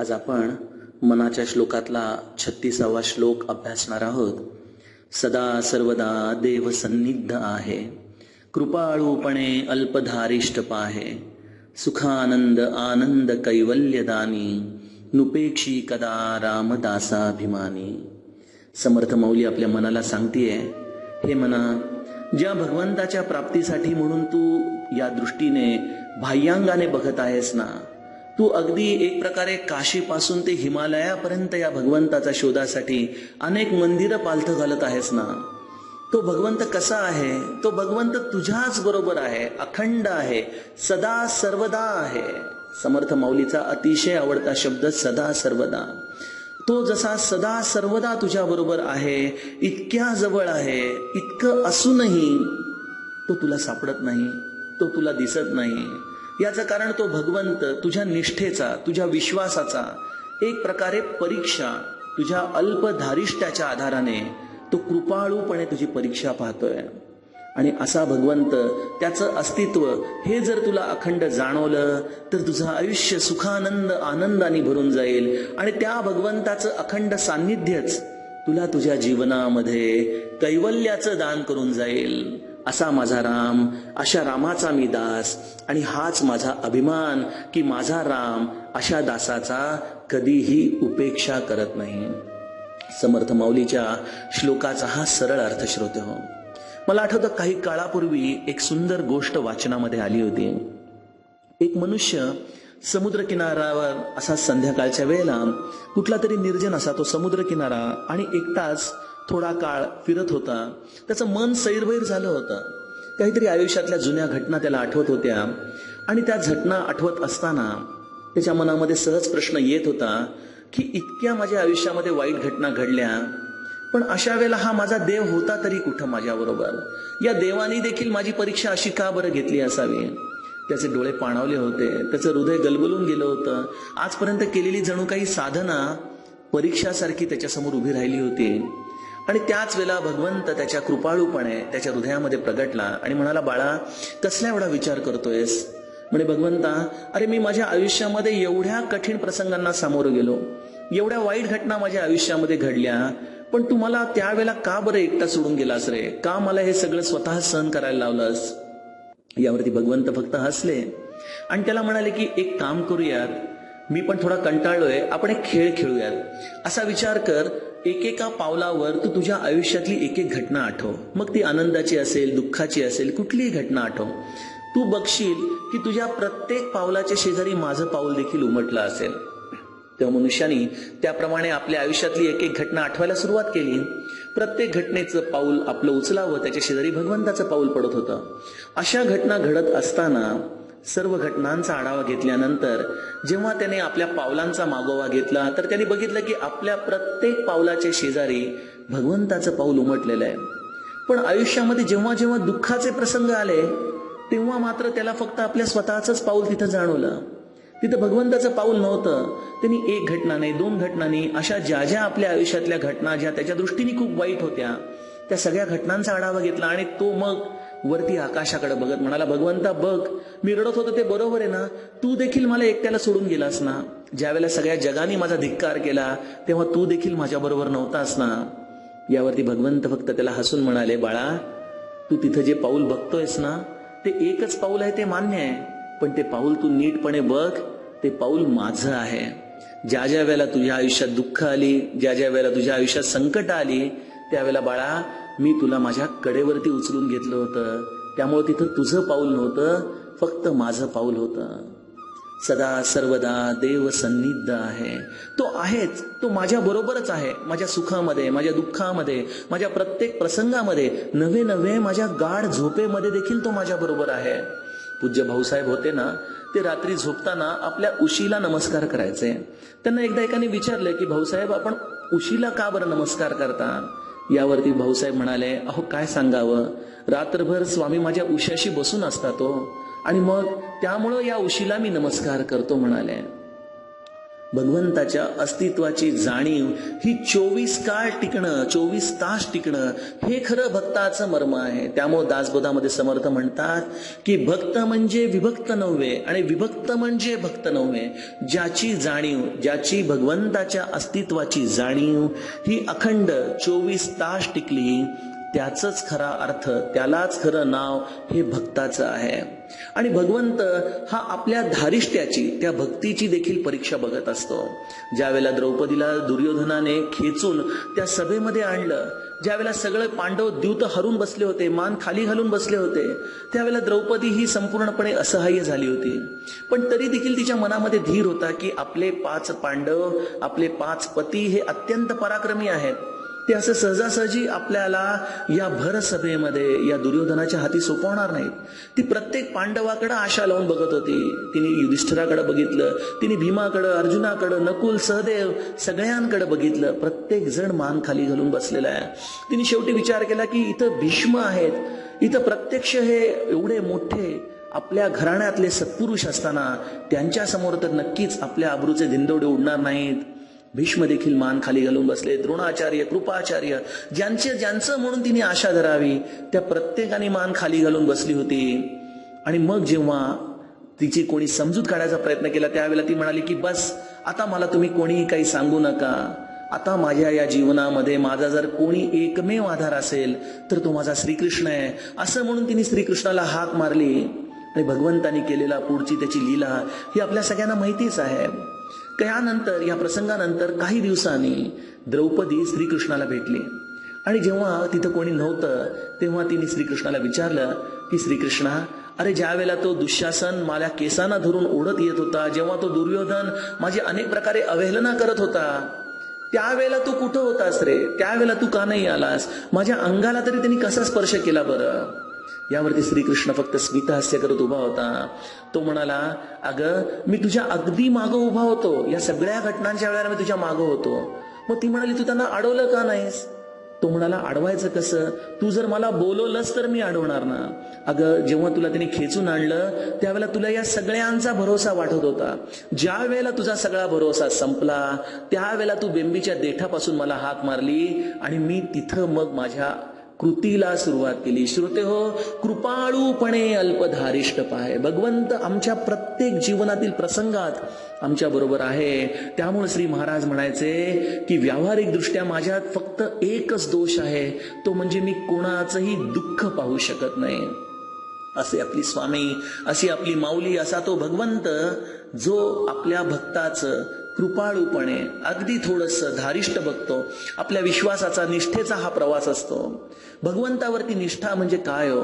आज आपण मनाच्या श्लोकातला छत्तीसावा श्लोक अभ्यासणार आहोत. सदा सर्वदा देव सन्निध आहे. कृपाळूपणे अल्पधारिष्ट पाहे. सुखानंद आनंद कैवल्यदानी नुपेक्षी कदा रामदासाभिमानी. समर्थ मौली आपल्या मनाला सांगतीये हे मना ज्या भगवंताच्या प्राप्तीसाठी म्हणून तू या दृष्टीने बाह्यांगाने बघत आहेस ना तू अगदी एक प्रकारे काशीपासून ते हिमालयापर्यंत या भगवंताच्या शोधासाठी अनेक मंदिरं पालथं घालत आहेस ना? तो भगवंत कसा आहे? तो भगवंत तुझ्याच बरोबर आहे अखंड आहे सदा सर्वदा आहे. समर्थ माऊलीचा अतिशय आवडता शब्द सदा सर्वदा. तो जसा सदा सर्वदा तुझ्या बरोबर आहे इतक्या जवळ आहे इतकं असूनही तो तुला सापडत नाही तो तुला दिसत नाही. याचं कारण तो भगवंत तुझ्या निष्ठेचा तुझ्या विश्वासाचा एक प्रकारे परीक्षा तुझ्या अल्पधारिष्ट्याच्या आधाराने तो कृपाळूपणे तुझी परीक्षा पाहतोय. आणि असा भगवंत त्याचं अस्तित्व हे जर तुला अखंड जाणवलं तर तुझं आयुष्य सुखानंद आनंदाने भरून जाईल. आणि त्या भगवंताचं अखंड सान्निध्यच तुला तुझ्या जीवनामध्ये कैवल्याचं दान करून जाईल. असा माझा राम अशा रामाचा मी दास आणि हाच माझा अभिमान की माझा राम अशा दासाचा कधीही उपेक्षा करत नाही. समर्थ माऊलीच्या श्लोकाचा हा सरळ अर्थ श्रोते हो. मला आठवतं काही काळापूर्वी एक सुंदर गोष्ट वाचनामध्ये आली होती. एक मनुष्य समुद्र किनाऱ्यावर असा संध्याकाळच्या वेळेला कुठला तरी निर्जन असा तो समुद्र किनारा आणि एकटाच थोडा काळ फिरत होता. त्याचं मन सैरभैर झालं होतं. काहीतरी आयुष्यातल्या जुन्या घटना त्याला आठवत होत्या. आणि त्या घटना आठवत असताना त्याच्या मनामध्ये सहज प्रश्न येत होता की इतक्या माझ्या आयुष्यामध्ये वाईट घटना घडल्या. पण अशा वेळेला हा माझा देव होता तरी कुठं माझ्याबरोबर? या देवाने देखील माझी परीक्षा अशी का बरं घेतली असावी? त्याचे डोळे पाणावले होते. त्याचं हृदय गलबलून गेलं होतं. आजपर्यंत केलेली जणू काही साधना परीक्षासारखी त्याच्यासमोर उभी राहिली होती. आणि त्याच वेळेला भगवंत त्याच्या कृपाळूपणे त्याच्या हृदयामध्ये प्रगटला आणि म्हणाला बाळा कसल्या एवढा विचार करतोयस? म्हणे भगवंता अरे मी माझ्या आयुष्यामध्ये एवढ्या कठीण प्रसंगांना सामोरं गेलो. एवढ्या वाईट घटना माझ्या आयुष्यामध्ये घडल्या. पण तू मला त्यावेळेला का बरं एकटा सोडून गेलास रे? का मला हे सगळं स्वतः सहन करायला लावलंस? यावरती भगवंत फक्त हसले आणि त्याला म्हणाले की एक काम करूयात. मी पण थोडा कंटाळलोय. आपण एक खेळ खेळूयात. असा विचार कर. एकेका पावलावर तू तुझ्या आयुष्यातली एक एक घटना आठव. मग ती आनंदाची असेल दुःखाची असेल कुठलीही घटना आठव. तू बघशील की तुझ्या प्रत्येक पावलाच्या शेजारी माझं पाऊल देखील उमटलं असेल. तेव्हा मनुष्याने त्याप्रमाणे आपल्या आयुष्यातली एक एक घटना आठवायला सुरुवात केली. प्रत्येक घटनेचं पाऊल आपलं उचलावं त्याच्या शेजारी भगवंताचं पाऊल पडत होतं. अशा घटना घडत असताना सर्व घटनांचा आढावा घेतल्यानंतर जेव्हा त्याने आपल्या पावलांचा मागोवा घेतला तर त्याने बघितलं की आपल्या प्रत्येक पावलाच्या शेजारी भगवंताचं पाऊल उमटलेलं आहे. पण आयुष्यामध्ये जेव्हा जेव्हा दुःखाचे प्रसंग आले तेव्हा मात्र त्याला फक्त आपल्या स्वतःच पाऊल तिथं जाणवलं. तिथं भगवंताचं पाऊल नव्हतं. त्यांनी एक घटना नाही दोन घटनांनी अशा ज्या ज्या आपल्या आयुष्यातल्या घटना ज्या त्याच्या दृष्टीने खूप वाईट होत्या त्या सगळ्या घटनांचा आढावा घेतला आणि तो मग वरती आकाशाकडे बघत म्हणाला भगवंता बघ मी रडत होतो ते बरोबर आहे ना? तू देखील मला एकट्याला सोडून गेलास ना? ज्यावेळेला सगळ्या जगाने माझा धिक्कार केला तेव्हा तू देखील माझ्या बरोबर नव्हतास ना? यावरती भगवंत फक्त त्याला हसून म्हणाले बाळा तू तिथं जे पाऊल बघतोयस ना ते एकच पाऊल आहे ते मान्य आहे. पण ते पाऊल तू नीटपणे बघ ते पाऊल माझं आहे. ज्या ज्या वेळेला तुझ्या आयुष्यात दुःख आली ज्या ज्या वेळेला तुझ्या आयुष्यात संकट आली त्यावेळेला बाळा मी तुला माझ्या कडेवरती उचलून घेतलं होतं. त्यामुळे तिथं तुझं पाऊल नव्हतं फक्त माझं पाऊल होतं. सदा सर्वदा देव सन्निध आहे. तो आहेच तो माझ्या बरोबरच आहे माझ्या सुखामध्ये माझ्या दुःखामध्ये माझ्या प्रत्येक प्रसंगामध्ये. नवे नवे माझ्या गाढ झोपेमध्ये देखील तो माझ्या बरोबर आहे. पूज्य भाऊसाहेब होते ना ते रात्री झोपताना आपल्या उशीला नमस्कार करायचे. त्यांना एकदा एकाने विचारलं की भाऊसाहेब आपण उशीला का बरं नमस्कार करता? यावरती भाऊसाहेब म्हणाले अहो काय सांगावं? रात्रभर स्वामी माझ्या उशाशी बसून असतात तो आणि मग त्यामुळं या उशीला मी नमस्कार करतो म्हणाले. भगवंताच्या अस्तित्वाची जाणीव ही चोवीस काळ टिकणं चोवीस तास टिकणं हे खरं भक्ताचं मर्म आहे. त्यामुळे दासबोधामध्ये समर्थ म्हणतात की भक्त म्हणजे विभक्त नव्हे आणि विभक्त म्हणजे भक्त नव्हे. ज्याची जाणीव ज्याची भगवंताच्या अस्तित्वाची जाणीव ही अखंड चोवीस तास टिकली त्याचंच खरा अर्थ त्यालाच खरं नाव हे भक्ताचं आहे. आणि भगवंत हा आपल्या धारिष्ट्याची त्या भक्तीची देखील परीक्षा बघत असतो. ज्यावेळेला द्रौपदीला दुर्योधनाने खेचून त्या सभेमध्ये आणलं ज्यावेळेला सगळे पांडव द्यूत हरून बसले होते मान खाली घालून बसले होते त्यावेळेला द्रौपदी ही संपूर्णपणे असहाय्य झाली होती. पण तरी देखील तिच्या मनामध्ये धीर होता की आपले पाच पांडव आपले पाच पती हे अत्यंत पराक्रमी आहेत. ते असं सहजासहजी आपल्याला या भरसभेमध्ये या दुर्योधनाच्या हाती सोपवणार नाहीत. ती प्रत्येक पांडवाकडे आशा लावून बघत होती. तिने युधिष्ठिराकडे बघितलं तिने भीमाकडं अर्जुनाकडं नकुल सहदेव सगळ्यांकडे बघितलं. प्रत्येक जण मान खाली घालून बसलेला आहे. तिने शेवटी विचार केला की इथं भीष्म आहेत. इथं प्रत्यक्ष हे एवढे मोठे आपल्या घराण्यातले सत्पुरुष असताना त्यांच्यासमोर तर नक्कीच आपल्या आबरूचे धिंदोडे उडणार नाहीत. भीष्म देखील मान खाली घालून बसले. द्रोणाचार्य कृपाचार्य ज्यांचे ज्यांचं म्हणून तिने आशा धरावी त्या प्रत्येकाने मान खाली घालून बसली होती. आणि मग जेव्हा तिची कोणी समजूत काढायचा प्रयत्न केला त्यावेळेला ती म्हणाली की बस आता मला तुम्ही कोणीही काही सांगू नका. आता माझ्या या जीवनामध्ये माझा जर कोणी एकमेव आधार असेल तर तो माझा श्रीकृष्ण आहे. असं म्हणून तिने श्रीकृष्णाला हाक मारली. आणि भगवंतानी केलेला पुढची त्याची लीला ही आपल्या सगळ्यांना माहितीच आहे. त्यानंतर या प्रसंगानंतर काही दिवसांनी द्रौपदी श्रीकृष्णाला भेटली. आणि जेव्हा तिथं कोणी नव्हतं तेव्हा तिने श्रीकृष्णाला विचारलं की श्रीकृष्णा अरे ज्या वेळेला तो दुःशासन मला केसांना धरून ओढत येत होता जेव्हा तो दुर्योधन माझी अनेक प्रकारे अवहेलना करत होता त्यावेळेला तू कुठं होतास रे? त्यावेळेला तू का नाही आलास? माझ्या अंगाला तरी त्यांनी कसा स्पर्श केला बरं? यावरती श्रीकृष्ण फक्त स्मितहास्य करत उभा होता. तो म्हणाला अगं मी तुझ्या अगदी मागं उभा होतो. या सगळ्या घटनांच्या वेळेला मी तुझ्या मागं होतो. मग ती म्हणाली तू त्यांना अडवलं का नाहीस? तो म्हणाला अडवायचं कसं? तू जर मला बोलवलंस तर मी अडवणार ना. अगं जेव्हा तुला त्यांनी खेचून आणलं त्यावेळेला तुला या सगळ्यांचा भरोसा वाटत होता. ज्या वेळेला तुझा सगळा भरोसा संपला त्यावेळेला तू बेंबीच्या देठापासून मला हाक मारली आणि मी तिथं मग माझ्या कृतीला सुरुवात केली. श्रोते हो कृपाळूपणे अल्पधारिष्ट पाहे भगवंत आमच्या प्रत्येक जीवनातील प्रसंगात आमच्या बरोबर आहे. त्यामुळे श्री महाराज म्हणायचे की व्यावहारिक दृष्ट्या माझ्यात फक्त एकच दोष आहे. तो म्हणजे मी कोणाचंही दुःख पाहू शकत नाही. असे आपली स्वामी अशी आपली माऊली असा तो भगवंत जो आपल्या भक्ताचं कृपाळूपणे अगदी थोडस धारिष्ट बघतो. आपल्या विश्वासाचा निष्ठेचा हा प्रवास असतो. भगवंतावरती निष्ठा म्हणजे काय हो?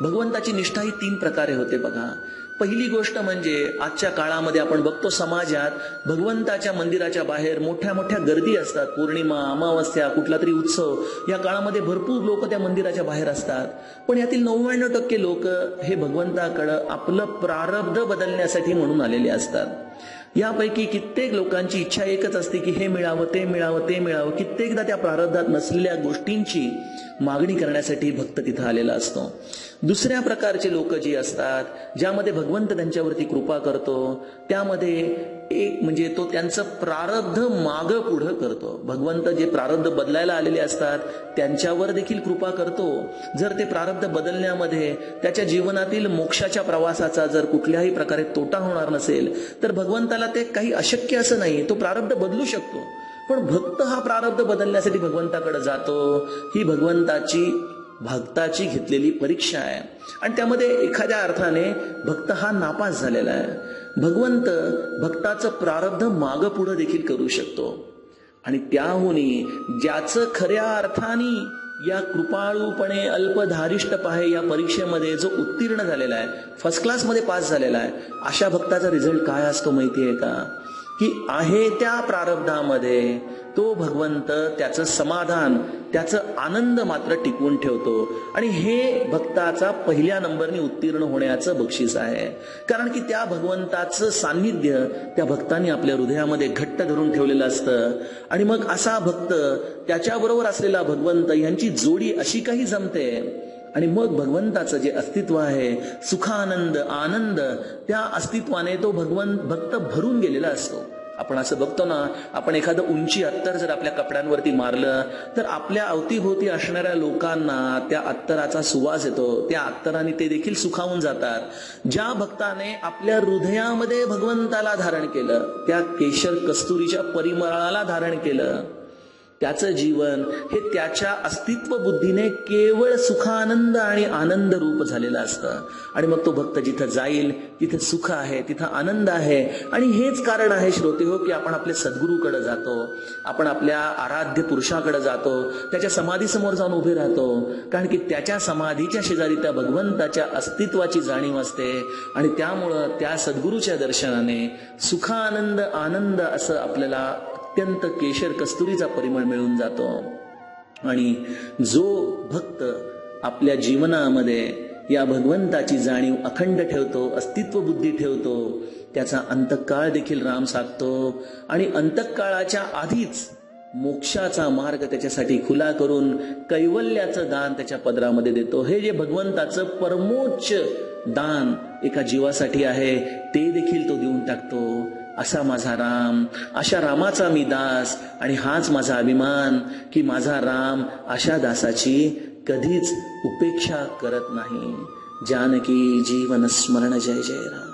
भगवंताची निष्ठा ही तीन प्रकारे होते बघा. पहिली गोष्ट म्हणजे आजच्या काळामध्ये आपण बघतो समाजात भगवंताच्या मंदिराच्या बाहेर मोठ्या मोठ्या गर्दी असतात. पौर्णिमा अमावस्या कुठला तरी उत्सव. या काळामध्ये भरपूर लोक त्या मंदिराच्या बाहेर असतात. पण यातील नव्याण्णव टक्के लोक हे भगवंताकडं आपलं प्रारब्ध बदलण्यासाठी म्हणून आलेले असतात. यापैकी कित्येक लोकांची इच्छा एकच असते की हे मिळावं ते मिळावं ते मिळावं. कित्येकदा त्या प्रारब्धात नसलेल्या गोष्टींची मागणी करण्यासाठी भक्त तिथं आलेला असतो. दुसऱ्या प्रकारचे लोक जी असतात ज्यामध्ये भगवंत त्यांच्यावरती कृपा करतो त्यामध्ये एक म्हणजे तो त्यांचं प्रारब्ध माग पुढं करतो. भगवंत जे प्रारब्ध बदलायला आलेले असतात त्यांच्यावर देखील कृपा करतो. जर ते प्रारब्ध बदलण्यामध्ये त्याच्या जीवनातील मोक्षाच्या प्रवासाचा जर कुठल्याही प्रकारे तोटा होणार नसेल तर भगवंताला ते काही अशक्य असं नाही. तो प्रारब्ध बदलू शकतो. पण भक्त हा प्रारब्ध बदलण्यासाठी भगवंताकडे जातो. ही भगवंताची भक्ताची घेतलेली परीक्षा आहे. आणि त्यामध्ये एखाद्या अर्थाने भक्त हा नापास झालेला आहे. भगवंत भक्ताचं प्रारब्ध माग पुढं देखील करू शकतो. आणि त्याहूनही ज्याचं खऱ्या अर्थाने या कृपाळूपणे अल्पधारिष्ट पाहे या परीक्षेमध्ये जो उत्तीर्ण झालेला आहे फर्स्ट क्लासमध्ये पास झालेला आहे अशा भक्ताचा रिझल्ट काय असतो माहिती आहे का? की आहे त्या प्रारब्धामध्ये तो भगवंत त्याचं समाधान त्याचं आनंद मात्र टिकवून ठेवतो. आणि हे भक्ताचा पहिल्या नंबरने उत्तीर्ण होण्याचं बक्षीस आहे. कारण की त्या भगवंताचं सान्निध्य त्या भक्तांनी आपल्या हृदयामध्ये घट्ट धरून ठेवलेलं असतं. आणि मग असा भक्त त्याच्याबरोबर असलेला भगवंत यांची जोडी अशी काही जमते. आणि मग भगवंताचं जे अस्तित्व आहे सुखानंद आनंद त्या अस्तित्वाने तो भगवंत भक्त भरून गेलेला असतो. आपण असं बघतो ना आपण एखादं उंची अत्तर जर आपल्या कपड्यांवरती मारलं तर आपल्या अवतीभोवती असणाऱ्या लोकांना त्या अत्तराचा सुवास येतो. त्या अत्तराने ते देखील सुखावून जातात. ज्या भक्ताने आपल्या हृदयामध्ये भगवंताला धारण केलं त्या केशर कस्तुरीच्या परिमळाला धारण केलं त्याचं जीवन हे त्याच्या अस्तित्व बुद्धीने केवळ सुखानंद आणि आनंद रूप झालेलं असतं. आणि मग तो भक्त जिथं जाईल तिथे सुख आहे तिथं आनंद आहे. आणि हेच कारण आहे श्रोते हो की आपण आपल्या सद्गुरूकडे जातो आपण आपल्या आराध्य पुरुषाकडे जातो त्याच्या समाधीसमोर जाऊन उभे राहतो. कारण की त्याच्या समाधीच्या शेजारी त्या भगवंताच्या अस्तित्वाची जाणीव असते. आणि त्यामुळं त्या सद्गुरूच्या दर्शनाने सुखानंद आनंद असं आपल्याला अत्यंत केशर कस्तुरीचा परिमळ मिळून जातो. आणि जो भक्त आपल्या जीवनामध्ये या भगवंताची जाणीव अखंड ठेवतो अस्तित्व बुद्धी ठेवतो त्याचा अंतकाळ देखील राम साधतो आणि अंतकाळाच्या आधीच मोक्षाचा मार्ग त्याच्यासाठी खुला करून कैवल्याचं दान त्याच्या पदरामध्ये देतो. हे जे भगवंताचं परमोच्च दान एका जीवासाठी आहे ते देखील तो देऊन टाकतो. असा माझा राम अशा रामाचा मी दास आणि हाच माझा अभिमान की माझा राम अशा दासाची कधीच उपेक्षा करत नाही. जानकी जीवन स्मरण जय जय राम.